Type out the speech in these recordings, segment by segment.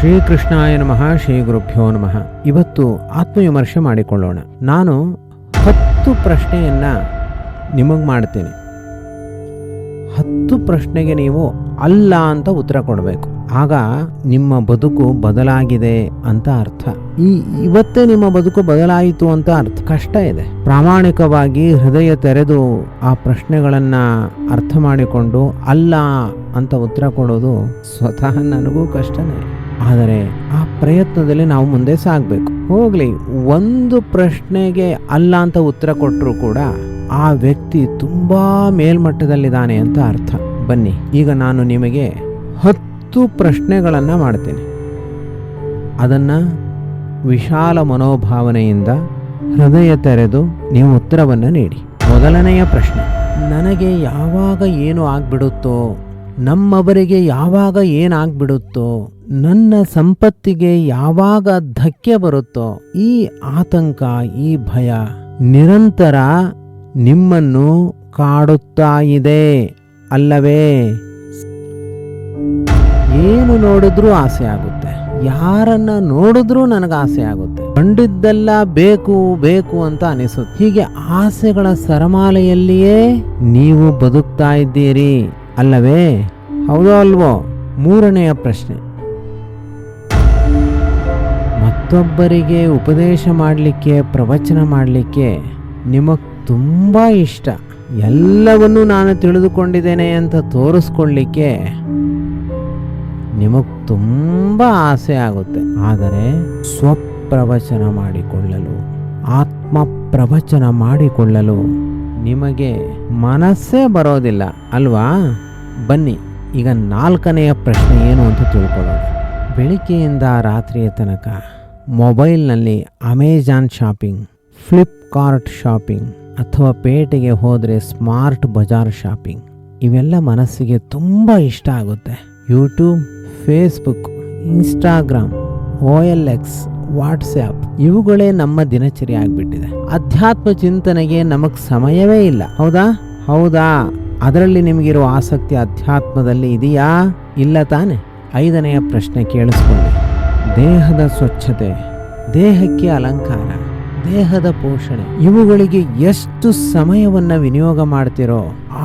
ಶ್ರೀಕೃಷ್ಣಾಯ ನಮಃ ಶ್ರೀ ಗುರುಭ್ಯೋ ನಮಃ. ಇವತ್ತು ಆತ್ಮವಿಮರ್ಶೆ ಮಾಡಿಕೊಳ್ಳೋಣ. ನಾನು ಹತ್ತು ಪ್ರಶ್ನೆಯನ್ನು ನಿಮಗೆ ಮಾಡ್ತೀನಿ. ಹತ್ತು ಪ್ರಶ್ನೆಗೆ ನೀವು ಅಲ್ಲ ಅಂತ ಉತ್ತರ ಕೊಡಬೇಕು. ಆಗ ನಿಮ್ಮ ಬದುಕು ಬದಲಾಗಿದೆ ಅಂತ ಅರ್ಥ. ಈ ಇವತ್ತೇ ನಿಮ್ಮ ಬದುಕು ಬದಲಾಯಿತು ಅಂತ ಅರ್ಥ. ಕಷ್ಟ ಇದೆ. ಪ್ರಾಮಾಣಿಕವಾಗಿ ಹೃದಯ ತೆರೆದು ಆ ಪ್ರಶ್ನೆಗಳನ್ನು ಅರ್ಥ ಮಾಡಿಕೊಂಡು ಅಲ್ಲ ಅಂತ ಉತ್ತರ ಕೊಡೋದು ಸ್ವತಃ ನನಗೂ ಕಷ್ಟನೇ. ಆದರೆ ಆ ಪ್ರಯತ್ನದಲ್ಲಿ ನಾವು ಮುಂದೆ ಸಾಗಬೇಕು. ಹೋಗ್ಲಿ, ಒಂದು ಪ್ರಶ್ನೆಗೆ ಅಲ್ಲ ಅಂತ ಉತ್ತರ ಕೊಟ್ಟರು ಕೂಡ ಆ ವ್ಯಕ್ತಿ ತುಂಬಾ ಮೇಲ್ಮಟ್ಟದಲ್ಲಿದ್ದಾನೆ ಅಂತ ಅರ್ಥ. ಬನ್ನಿ, ಈಗ ನಾನು ನಿಮಗೆ ಹತ್ತು ಪ್ರಶ್ನೆಗಳನ್ನು ಮಾಡ್ತೇನೆ. ಅದನ್ನು ವಿಶಾಲ ಮನೋಭಾವನೆಯಿಂದ ಹೃದಯ ತೆರೆದು ನೀವು ಉತ್ತರವನ್ನು ನೀಡಿ. ಮೊದಲನೆಯ ಪ್ರಶ್ನೆ, ನನಗೆ ಯಾವಾಗ ಏನು ಆಗ್ಬಿಡುತ್ತೋ, ನಮ್ಮವರಿಗೆ ಯಾವಾಗ ಏನಾಗ್ಬಿಡುತ್ತೋ ನನ್ನ ಸಂಪತ್ತಿಗೆ ಯಾವಾಗ ಧಕ್ಕೆ ಬರುತ್ತೋ ಈ ಆತಂಕ, ಈ ಭಯ ನಿರಂತರ ನಿಮ್ಮನ್ನು ಕಾಡುತ್ತಾ ಇದೆ ಅಲ್ಲವೇ? ಏನು ನೋಡಿದ್ರೂ ಆಸೆ ಆಗುತ್ತೆ. ಯಾರನ್ನ ನೋಡಿದ್ರೂ ನನಗೆ ಆಸೆ ಆಗುತ್ತೆ. ಕಂಡಿದ್ದೆಲ್ಲ ಬೇಕು ಬೇಕು ಅಂತ ಅನಿಸುತ್ತೆ. ಹೀಗೆ ಆಸೆಗಳ ಸರಮಾಲೆಯಲ್ಲಿಯೇ ನೀವು ಬದುಕ್ತಾ ಇದ್ದೀರಿ ಅಲ್ಲವೇ? ಹೌದೋ ಅಲ್ವೋ? ಮೂರನೆಯ ಪ್ರಶ್ನೆ. ಮತ್ತೊಬ್ಬರಿಗೆ ಉಪದೇಶ ಮಾಡಲಿಕ್ಕೆ, ಪ್ರವಚನ ಮಾಡಲಿಕ್ಕೆ ನಿಮಗೆ ತುಂಬ ಇಷ್ಟ. ಎಲ್ಲವನ್ನೂ ನಾನು ತಿಳಿದುಕೊಂಡಿದ್ದೇನೆ ಅಂತ ತೋರಿಸ್ಕೊಳ್ಳಿಕ್ಕೆ ನಿಮಗೆ ತುಂಬ ಆಸೆ ಆಗುತ್ತೆ. ಆದರೆ ಸ್ವಪ್ರವಚನ ಮಾಡಿಕೊಳ್ಳಲು ಆತ್ಮ ಪ್ರವಚನ ಮಾಡಿಕೊಳ್ಳಲು ನಿಮಗೆ ಮನಸ್ಸೇ ಬರೋದಿಲ್ಲ, ಅಲ್ವಾ? ಬನ್ನಿ, ಈಗ ನಾಲ್ಕನೆಯ ಪ್ರಶ್ನೆ ಏನು ಅಂತ ತಿಳ್ಕೊಳ್ಳೋಣ. ಬೆಳಿಗ್ಗೆಯಿಂದ ರಾತ್ರಿಯ ತನಕ ಮೊಬೈಲ್ನಲ್ಲಿ ಅಮೆಜಾನ್ ಶಾಪಿಂಗ್, ಫ್ಲಿಪ್ಕಾರ್ಟ್ ಶಾಪಿಂಗ್ ಅಥವಾ ಪೇಟೆಗೆ ಹೋದರೆ ಸ್ಮಾರ್ಟ್ ಬಜಾರ್ ಶಾಪಿಂಗ್. ಇವೆಲ್ಲ ಮನಸ್ಸಿಗೆ ತುಂಬ ಇಷ್ಟ ಆಗುತ್ತೆ. YouTube, Facebook, Instagram, O L X, WhatsApp ಇವುಗಳೇ ನಮ್ಮ ದಿನಚರಿ ಆಗಿಬಿಟ್ಟಿದೆ. ಅಧ್ಯಾತ್ಮ ಚಿಂತನೆಗೆ ನಮಗೆ ಸಮಯವೇ ಇಲ್ಲ. ಹೌದಾ? ಹೌದಾ? ಅದರಲ್ಲಿ ನಿಮಗಿರುವ ಆಸಕ್ತಿ ಅಧ್ಯಾತ್ಮದಲ್ಲಿ ಇದೆಯಾ? ಇಲ್ಲ ತಾನೆ? ಐದನೆಯ ಪ್ರಶ್ನೆ ಕೇಳಿಸ್ಕೊಳ್ಳಿ. ದೇಹದ ಸ್ವಚ್ಛತೆ, ದೇಹಕ್ಕೆ ಅಲಂಕಾರ, ದೇಹದ ಪೋಷಣೆ, ಇವುಗಳಿಗೆ ಎಷ್ಟು ಸಮಯವನ್ನ ವಿನಿಯೋಗ ಮಾಡ್ತಿರೋ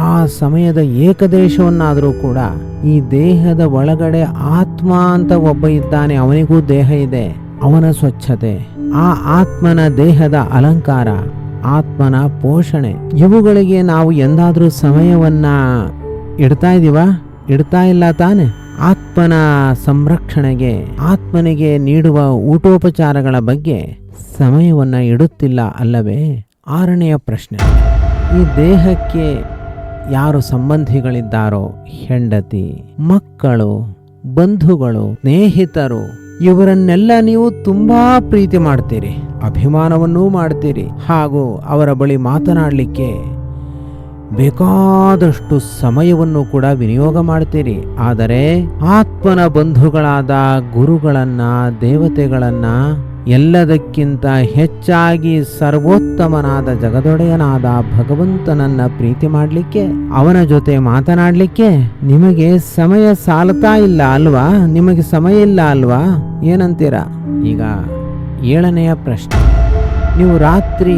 ಆ ಸಮಯದ ಏಕದೇಶವನ್ನಾದರೂ ಕೂಡ ಈ ದೇಹದ ಒಳಗಡೆ ಆತ್ಮ ಅಂತ ಒಬ್ಬ ಇದ್ದಾನೆ, ಅವನಿಗೂ ದೇಹ ಇದೆ. ಅವನ ಸ್ವಚ್ಛತೆ, ಆ ಆತ್ಮನ ದೇಹದ ಅಲಂಕಾರ, ಆತ್ಮನ ಪೋಷಣೆ, ಇವುಗಳಿಗೆ ನಾವು ಎಂದಾದರೂ ಸಮಯವನ್ನ ಇಡ್ತಾ ಇದೀವ? ಇಡ್ತಾ ಇಲ್ಲ ತಾನೆ? ಆತ್ಮನ ಸಂರಕ್ಷಣೆಗೆ, ಆತ್ಮನಿಗೆ ನೀಡುವ ಊಟೋಪಚಾರಗಳ ಬಗ್ಗೆ ಸಮಯವನ್ನು ಇಡುತ್ತಿಲ್ಲ ಅಲ್ಲವೇ? ಆರನೆಯ ಪ್ರಶ್ನೆ. ಈ ದೇಹಕ್ಕೆ ಯಾರು ಸಂಬಂಧಿಗಳಿದ್ದಾರೋ? ಹೆಂಡತಿ, ಮಕ್ಕಳು, ಬಂಧುಗಳು, ಸ್ನೇಹಿತರು, ಇವರನ್ನೆಲ್ಲ ನೀವು ತುಂಬಾ ಪ್ರೀತಿ ಮಾಡ್ತೀರಿ, ಅಭಿಮಾನವನ್ನೂ ಮಾಡ್ತೀರಿ ಹಾಗೂ ಅವರ ಬಳಿ ಮಾತನಾಡಲಿಕ್ಕೆ ಬೇಕಾದಷ್ಟು ಸಮಯವನ್ನು ಕೂಡ ವಿನಿಯೋಗ ಮಾಡ್ತೀರಿ ಆದರೆ ಆತ್ಮನ ಬಂಧುಗಳಾದ ಗುರುಗಳನ್ನ, ದೇವತೆಗಳನ್ನ ಎಲ್ಲದಕ್ಕಿಂತ ಹೆಚ್ಚಾಗಿ ಸರ್ವೋತ್ತಮನಾದ ಜಗದೊಡೆಯನಾದ ಭಗವಂತನನ್ನ ಪ್ರೀತಿ ಮಾಡಲಿಕ್ಕೆ, ಅವನ ಜೊತೆ ಮಾತನಾಡಲಿಕ್ಕೆ ನಿಮಗೆ ಸಮಯ ಸಾಲತಾ ಇಲ್ಲ ಅಲ್ವಾ? ನಿಮಗೆ ಸಮಯ ಇಲ್ಲ ಅಲ್ವಾ? ಏನಂತೀರಾ? ಈಗ ಏಳನೆಯ ಪ್ರಶ್ನೆ. ನೀವು ರಾತ್ರಿ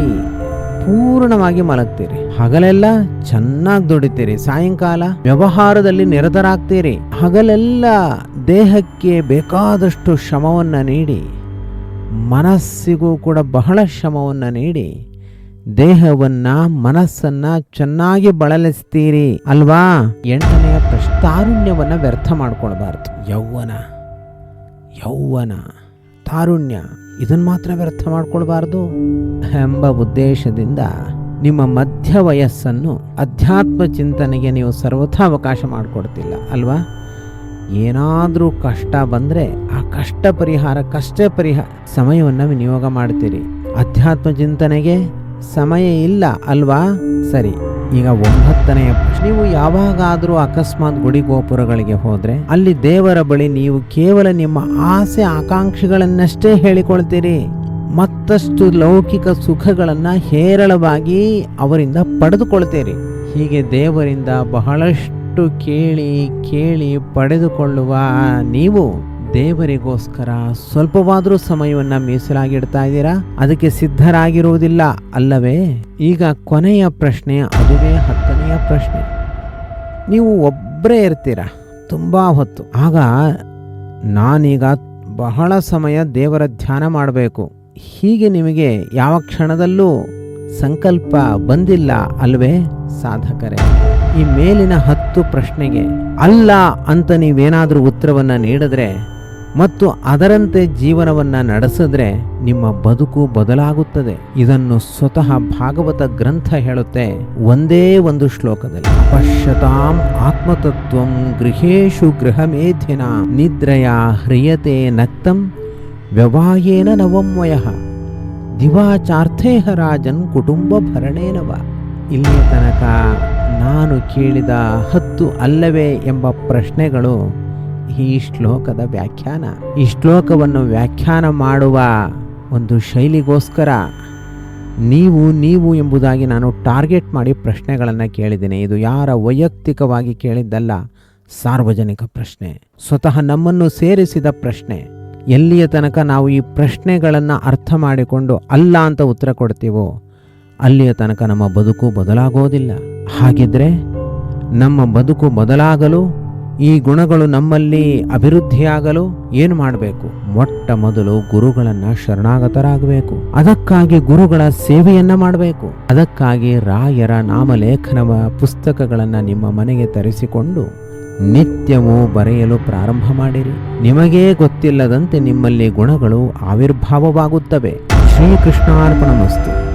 ಪೂರ್ಣವಾಗಿ ಮಲಗ್ತೀರಿ. ಹಗಲೆಲ್ಲ ಚೆನ್ನಾಗಿ ದುಡಿತೀರಿ. ಸಾಯಂಕಾಲ ವ್ಯವಹಾರದಲ್ಲಿ ನಿರತರಾಗ್ತೀರಿ. ಹಗಲೆಲ್ಲ ದೇಹಕ್ಕೆ ಬೇಕಾದಷ್ಟು ಶ್ರಮವನ್ನು ನೀಡಿ, ಮನಸ್ಸಿಗೂ ಕೂಡ ಬಹಳ ಶ್ರಮವನ್ನು ನೀಡಿ, ದೇಹವನ್ನ, ಮನಸ್ಸನ್ನ ಚೆನ್ನಾಗಿ ಬಳಲಿಸ್ತೀರಿ. ಅಲ್ವಾ? ಎಂಟನೆಯ ಪ್ರಶ್ನೆ ತಾರುಣ್ಯವನ್ನ ವ್ಯರ್ಥ ಮಾಡ್ಕೊಳ್ಬಾರ್ದು. ಯೌವನ ಯೌವನ ತಾರುಣ್ಯ. ಇದನ್ನ ಮಾತ್ರ ವ್ಯರ್ಥ ಮಾಡ್ಕೊಳ್ಬಾರ್ದು? ಎಂಬ ಉದ್ದೇಶದಿಂದ ನಿಮ್ಮ ಮಧ್ಯ ವಯಸ್ಸನ್ನು ಅಧ್ಯಾತ್ಮ ಚಿಂತನೆಗೆ ನೀವು ಸರ್ವಥಾ ಅವಕಾಶ ಮಾಡಿಕೊಡ್ತಿಲ್ಲ, ಅಲ್ವಾ? ಏನಾದರೂ ಕಷ್ಟ ಬಂದರೆ ಆ ಕಷ್ಟ ಪರಿಹಾರ ಕಷ್ಟ ಪರಿಹಾರ ಸಮಯವನ್ನು ವಿನಿಯೋಗ ಮಾಡ್ತೀರಿ. ಅಧ್ಯಾತ್ಮ ಚಿಂತನೆಗೆ ಸಮಯ ಇಲ್ಲ, ಅಲ್ವಾ? ಸರಿ. ಈಗ ಒಂಬತ್ತನೆಯ ಪ್ರಶ್ನೆ. ನೀವು ಯಾವಾಗಾದರೂ ಅಕಸ್ಮಾತ್ ಗುಡಿ ಗೋಪುರಗಳಿಗೆ ಹೋದರೆ ಅಲ್ಲಿ ದೇವರ ಬಳಿ ನೀವು ಕೇವಲ ನಿಮ್ಮ ಆಸೆ ಆಕಾಂಕ್ಷೆಗಳನ್ನಷ್ಟೇ ಹೇಳಿಕೊಳ್ತೀರಿ. ಮತ್ತಷ್ಟು ಲೌಕಿಕ ಸುಖಗಳನ್ನು ಹೇರಳವಾಗಿ ಅವರಿಂದ ಪಡೆದುಕೊಳ್ತೀರಿ. ಹೀಗೆ ದೇವರಿಂದ ಬಹಳಷ್ಟು ಕೇಳಿ ಕೇಳಿ ಪಡೆದುಕೊಳ್ಳುವ ನೀವು ದೇವರಿಗೋಸ್ಕರ ಸ್ವಲ್ಪವಾದರೂ ಸಮಯವನ್ನು ಮೀಸಲಾಗಿಡ್ತಾ ಇದ್ದೀರಾ? ಅದಕ್ಕೆ ಸಿದ್ಧರಾಗಿರುವುದಿಲ್ಲ, ಅಲ್ಲವೇ? ಈಗ ಕೊನೆಯ ಪ್ರಶ್ನೆ, ಅದುವೇ ಹತ್ತನೆಯ ಪ್ರಶ್ನೆ. ನೀವು ಒಬ್ಬರೇ ಇರ್ತೀರ? ತುಂಬ ಹೊತ್ತು. ಆಗ ನಾನೀಗ ಬಹಳ ಸಮಯ ದೇವರ ಧ್ಯಾನ ಮಾಡಬೇಕು. ಹೀಗೆ ನಿಮಗೆ ಯಾವ ಕ್ಷಣದಲ್ಲೂ ಸಂಕಲ್ಪ ಬಂದಿಲ್ಲ, ಅಲ್ವೇ? ಸಾಧಕರೇ, ಈ ಮೇಲಿನ ಹತ್ತು ಪ್ರಶ್ನೆಗೆ ಅಲ್ಲ ಅಂತ ನೀವೇನಾದರೂ ಉತ್ತರವನ್ನು ನೀಡಿದ್ರೆ ಮತ್ತು ಅದರಂತೆ ಜೀವನವನ್ನ ನಡೆಸಿದ್ರೆ ನಿಮ್ಮ ಬದುಕು ಬದಲಾಗುತ್ತದೆ. ಇದನ್ನು ಸ್ವತಃ ಭಾಗವತ ಗ್ರಂಥ ಹೇಳುತ್ತೆ ಒಂದೇ ಒಂದು ಶ್ಲೋಕದಲ್ಲಿ. ಪಶ್ಯತಾಂ ಆತ್ಮತತ್ವಂ ಗೃಹೇಶು ಗೃಹಮೇಧಿನ ನಿದ್ರಯ ಹ್ರಿಯತೆ ನಕ್ತಂ ವ್ಯವಾಯೇನ ನವಮಯ ದಿವಾಚಾರ್ಥೇಹ ರಾಜನ್ ಕುಟುಂಬ ಭರಣೇನವ. ಇಲ್ಲಿ ತನಕ ನಾನು ಕೇಳಿದ ಹತ್ತು ಅಲ್ಲವೇ ಎಂಬ ಪ್ರಶ್ನೆಗಳು ಈ ಶ್ಲೋಕದ ವ್ಯಾಖ್ಯಾನ. ಈ ಶ್ಲೋಕವನ್ನು ವ್ಯಾಖ್ಯಾನ ಮಾಡುವ ಒಂದು ಶೈಲಿಗೋಸ್ಕರ ನೀವು ನೀವು ಎಂಬುದಾಗಿ ನಾನು ಟಾರ್ಗೆಟ್ ಮಾಡಿ ಪ್ರಶ್ನೆಗಳನ್ನು ಕೇಳಿದ್ದೇನೆ. ಇದು ಯಾರ ವೈಯಕ್ತಿಕವಾಗಿ ಕೇಳಿದ್ದಲ್ಲ, ಸಾರ್ವಜನಿಕ ಪ್ರಶ್ನೆ. ಸ್ವತಃ ನಮ್ಮನ್ನು ಸೇರಿಸಿದ ಪ್ರಶ್ನೆ. ಎಲ್ಲಿಯ ತನಕ ನಾವು ಈ ಪ್ರಶ್ನೆಗಳನ್ನು ಅರ್ಥ ಮಾಡಿಕೊಂಡು ಅಲ್ಲ ಅಂತ ಉತ್ತರ ಕೊಡ್ತೀವೋ, ಅಲ್ಲಿಯ ತನಕ ನಮ್ಮ ಬದುಕು ಬದಲಾಗೋದಿಲ್ಲ. ಹಾಗಿದ್ರೆ ನಮ್ಮ ಬದುಕು ಬದಲಾಗಲು ಈ ಗುಣಗಳು ನಮ್ಮಲ್ಲಿ ಅಭಿವೃದ್ಧಿಯಾಗಲು ಏನು ಮಾಡಬೇಕು? ಮೊಟ್ಟ ಮೊದಲು ಗುರುಗಳನ್ನ ಶರಣಾಗತರಾಗಬೇಕು. ಅದಕ್ಕಾಗಿ ಗುರುಗಳ ಸೇವೆಯನ್ನ ಮಾಡಬೇಕು. ಅದಕ್ಕಾಗಿ ರಾಯರ ನಾಮಲೇಖನವ ಪುಸ್ತಕಗಳನ್ನು ನಿಮ್ಮ ಮನೆಗೆ ತರಿಸಿಕೊಂಡು ನಿತ್ಯವೂ ಬರೆಯಲು ಪ್ರಾರಂಭ ಮಾಡಿರಿ. ನಿಮಗೇ ಗೊತ್ತಿಲ್ಲದಂತೆ ನಿಮ್ಮಲ್ಲಿ ಗುಣಗಳು ಆವಿರ್ಭಾವವಾಗುತ್ತವೆ. ಶ್ರೀಕೃಷ್ಣಾರ್ಪಣ ಮಸ್ತು